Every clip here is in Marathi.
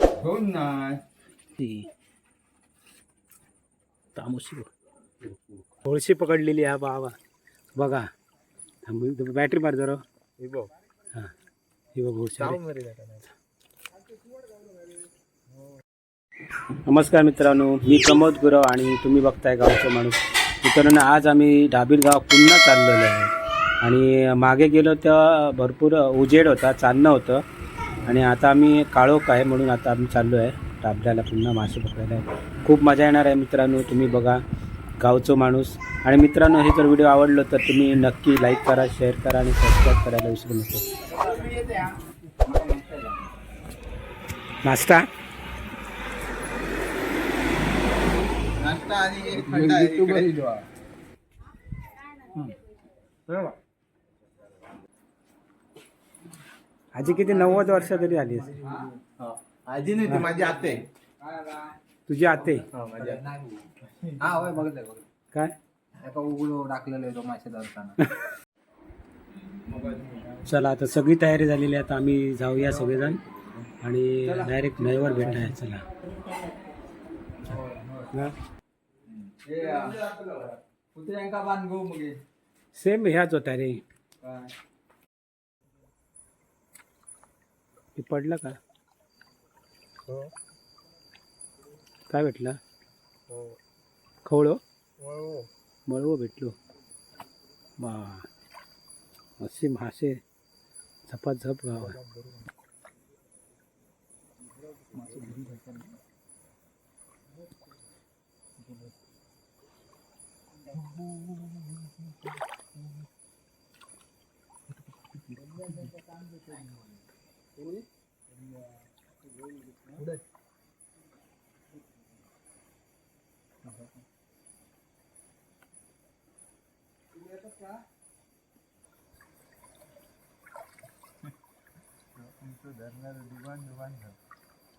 दोन नाही ती तामोशी. होळशी पकडलेली हा बाबा. बघा. बॅटरी मार जरा हा ही. बघ. नमस्कार मित्रांनो. मी प्रमोद गुरव आणि तुम्ही बघताय गावचं माणूस. मित्रांनो आज आम्ही डाबीर गाव पुन्हा चाललेलो आहे. आणि मागे गेलो तेव्हा भरपूर उजेड होता चालणं होतं. आणि आता आम्ही काळोख आहे म्हणून आता आम्ही चाललो आहे. डाबल्याला पुन्हा मासे पकडायला खूप मजा येणार आहे मित्रांनो तुम्ही बघा. गावचं माणूस. आणि मित्रांनो हे जर व्हिडिओ आवडलं तर तुम्ही नक्की लाईक करा शेअर करा आणि सबस्क्राईब करायला विसरू नको. नाश्ता? नाश्ता आणि एक थंड आहे इकडे. आजी किती नव्वद वर्ष तरी आली असेल. आजी नाही ती माझी आते. तुझी आते. हा होय बघितलंय बघितलं काय? एका उघडू टाकलेलं आहे तो मासे धरताना. चला आता सगळी तयारी झालेली आहे. आता आम्ही जाऊया सगळेजण. आणि डायरेक्ट नईवर भेटाय चला. हा? कुत्र्यांका बांध गो मग. सेम ह्याच होत्या रे. हे पडलं का? काय भेटलं? खवळो? मळवो. भेटलो. बा असे मासे झपाझप गाव आहे.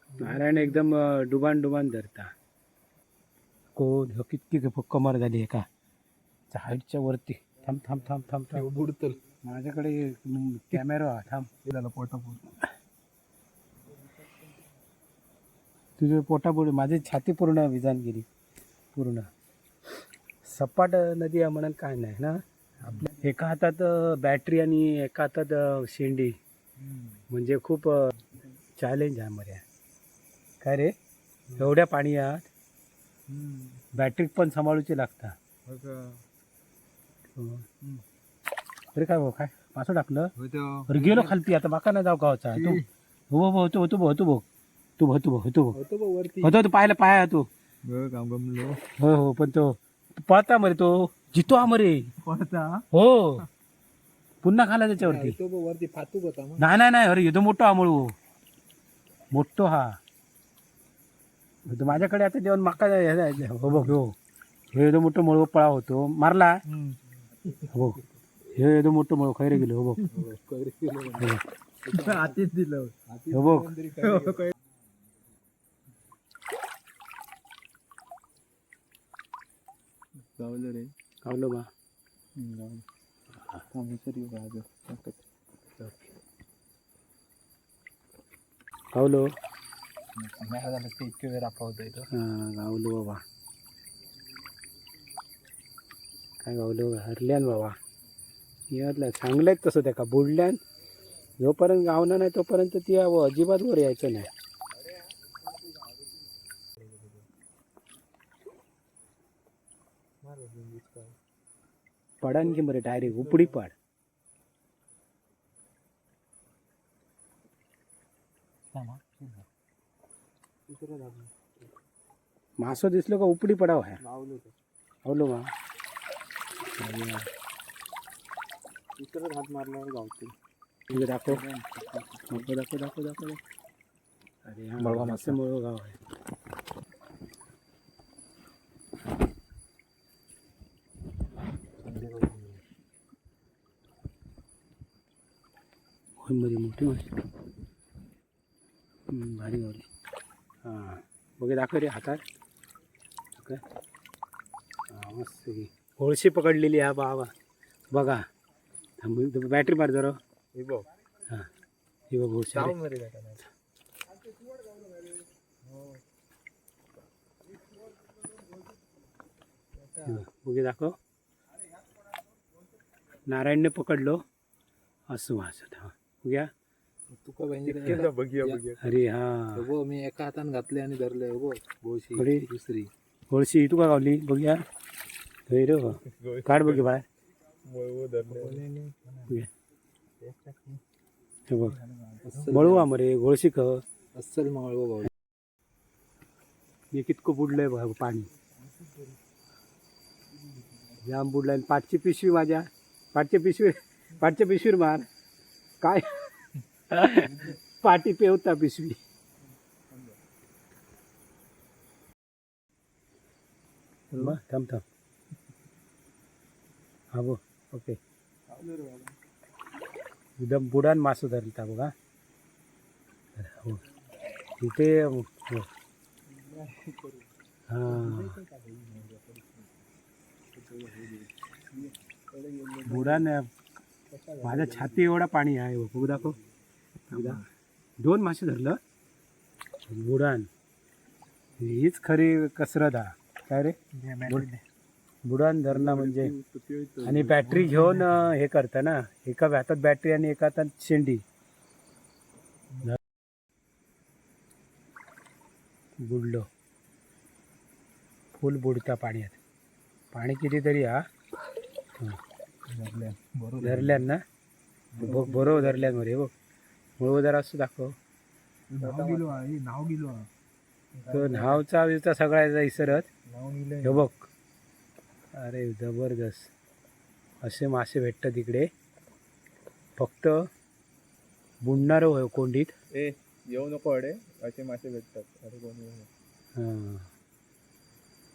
नारायण एकदम डुबान डुबान धरता. कोण ह्यो कितकी कमर झाली एका हाईटच्या वरती. थांब थांब थांब थांब थांब. बुडतल माझ्याकडे कॅमेरा हा, थांब. त्याला पोटा तुझे पोटापुढे माझी छाती पूर्ण विजान गेली पूर्ण. सपाट नदी आहे म्हणून काय नाही ना? आपल्या एका हातात बॅटरी आणि एका हातात शेंडी. म्हणजे खूप चॅलेंज आहे मर्या काय रे? एवढ्या पाणी आहात? बॅटरी पण सांभाळूची लागता. हो. अरे काय भाऊ काय? पासं टाकलं गेलो खालती आता बाका नाही जाऊ गावचा. तू. हो हो तू तू तू बघ तू भो तू भो तू भो वरती. होतो तू पाहिलं पाया तू. काम गमलो. हो हो पण तो पळता मरे तो. जितो हा मरे. पडता हो. पुन्हा खाला त्याच्यावरती. तो बघ वरती फातूक होता मग नाही नाही नाही अरे येतो मोठो हा मळू. मोठो हा. तो माझ्याकडे आता जेवण माका हो बघ हो. हे येतो मोठं मळू पळा होतो. मारला? हो. बघ हे येतो मोठं मळू खैरे गेलो हो बघ. आतीच दिलं. हो बघ. गावलं रे. कावलो बा. कावलो झालं ते इतके वेळ राखवतो इथं हा. गावलो बाबा. काय गावलो? हरल्यान बाबा. यातलं चांगलंच तसं त्या का बुडल्यान? जोपर्यंत गावना नाही तोपर्यंत ती अजिबात वर यायचं नाही. पडान की बरे डायरेक्ट उपडी पड मासो दिसलो का उपडी पडाव ह्या गावलो बा दुसरं हात मारल्यावर गावते इकडे दाखव दाखव दाखव दाखव दाखव अरे हा मळवा मस्त मळवा गाव आहे मध्ये मोठी हम्म, भारी गावली हां बघे दाखव रे हातात. हां मस्त होळशी पकडलेली हा बाबा. बघा थांब बॅटरी मार जरा. हे बघ. हां हे बघ हे बघ, बघे दाखव. नारायणने पकडलो. असं वाचत हा. बघ्या. तुका पाहिजे बघूया बघूया. अरे हा. हो मी एका हातान घातले आणि धरले हो गोळशी कडे. दुसरी. गोळशी तू का गावली? बघूया. थंय रे बा. काढ बघे बाय बघूया. हे बघ. मळवा. मरे गोळशी ख. अस्सल मंगळव भाऊ. मी कितकं बुडलंय बघ पाणी. जाम बुडलाय. आणि पाचची पिशवी माझ्या. पाचच्या पिशवी पाचच्या पिशवीर मार. काय? पाठी पेवता पिशवी. थांब थांब हा बो ओके. एकदम बुडान मासं धरता बघा हो. तिथे हां. हो. बुडान माझ्या छाती एवढा पाणी आहे बघू दाखव. दोन मासे धरलं. बुडान. हीच खरी कसरत हा काय रे? बुड- बुडान धरणं म्हणजे. आणि बॅटरी घेऊन हे करतं ना. एका हातात बॅटरी आणि एका हातात शेंडी. बुडलो. फुल बुडता पाण्यात. पाणी कितीतरी हा? धरल्यान ना? बघ बरोबर धरल्यान मरे बघ. बरोबर जरा असं दाखव. नाव गेलो नाव गेलो तो न्हावचा विवचा सगळ्याचा इसरत हे बघ. अरे जबरदस्त. असे मासे भेटतात इकडे फक्त बुडणार होय कोंडीत. ए येऊ नको अडे. असे मासे भेटतात. अरे कोणी. हां.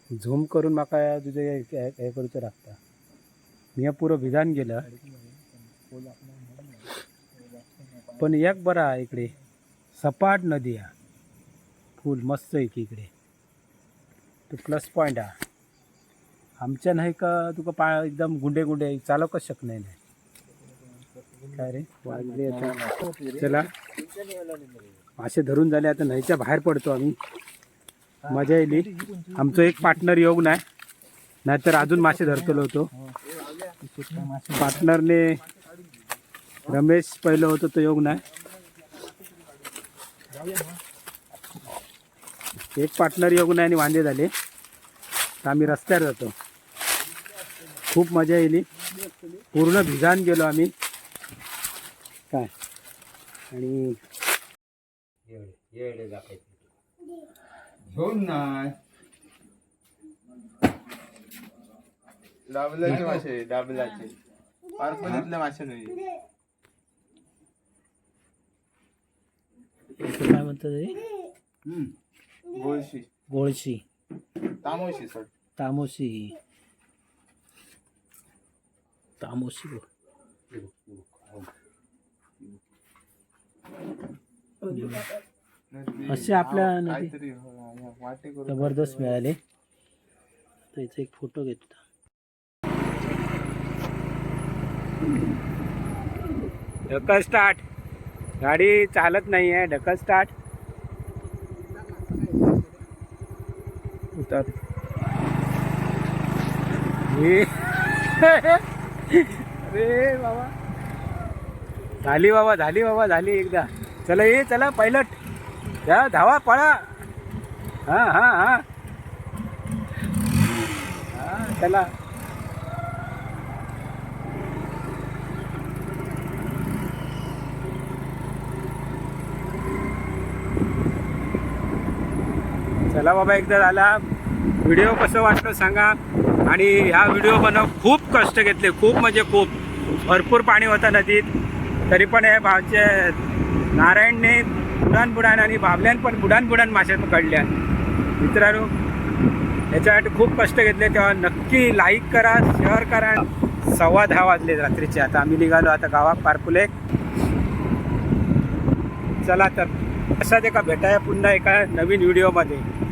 झूम करून म्हाका तुझे हे हे करूचं लागता मी पुरं विधान गेलं पण एक बरा आहे इकडे. सपाट नदी हा फुल मस्त आहे की इकडे. तो प्लस पॉईंट हा आमच्या नाही का तुका पा एकदम गुंडे गुंडे चालवकच शकणार नाही काय रे? वाजले आता. चला. मासे धरून झाले आता नदीच्या बाहेर पडतो आम्ही. मजा येईल आमचं एक पार्टनर योग नाही नाहीतर अजून मासे धरतलो होतो. पार्टनरने रमेश पहिलं होतं तो योग नाही. एक पार्टनर योग नाही आणि वांदे झाले. तर आम्ही रस्त्यावर जातो. खूप मजा येईल पूर्ण भिजान गेलो आम्ही. काय? आणि घेऊन डाबलाचे मासे डाबलाचे पारपणीतले मासे नाही. काय म्हणतात? गोळशी. गोळशी. तामोशी सर तामोशी. तामोशी असे आपल्या नदी- जबरदस्त मिळाले. त्याचा एक फोटो घेतो. स्टार्ट गाडी चालत नाही आहे ढकल स्टार्ट उतर. हे. अरे बाबा. झाली बाबा झाली बाबा झाली एकदा. चला ये चला पायलट या धावा पळा. हां हा हा. हा चला. चला बाबा एकदा झाला. व्हिडिओ कसं वाटलं सांगा. आणि ह्या व्हिडिओ बनव खूप कष्ट घेतले. खूप म्हणजे खूप. भरपूर पाणी होतं नदीत. तरी पण हे भावचे नारायणने बुडान बुडान आणि बाबल्यान पण बुडान बुडान मासे पकडल्या. मित्रांनो याच्यासाठी खूप कष्ट घेतले. तेव्हा नक्की लाईक करा शेअर करा. सव्वा दहा वाजले रात्रीचे. आता आम्ही निघालो. आता गावात पारकुले. चला तर. असाच एका भेटाया पुन्हा एका नवीन व्हिडिओमध्ये.